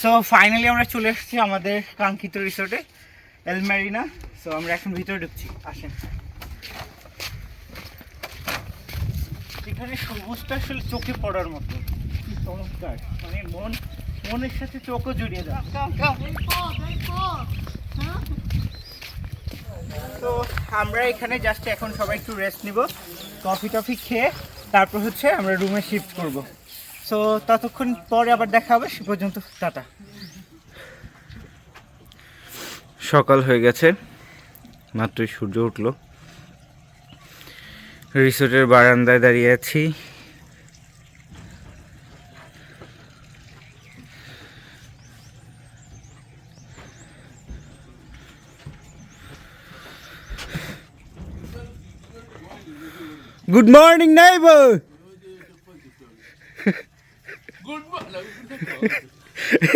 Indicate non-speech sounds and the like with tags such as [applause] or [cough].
So finally আমরা চলে এসেছি আমাদের কাঙ্ক্ষিত রিসোর্টে এলমেরিনা সো আমরা এখন ভিতরে ঢুকছি আসেন। এখানে সবুজটা আসলে চোখে পড়ার মতো। কি চমৎকার। মানে মন মনের সাথে চোখও জড়িয়ে দেয় তো আমরা এখানে জাস্ট এখন সবাই একটু রেস্ট নিব কফি টফি খেয়ে তারপর হচ্ছে আমরা রুমে শিফট করব। সো ততক্ষণ পরে আবার দেখা হবে, সে পর্যন্ত, টাটা। সকাল হয়ে গেছে মাত্রই সূর্য উঠল। রিসোর্টের বারান্দায় দাঁড়িয়ে আছি। Good morning neighbour Good one. [laughs]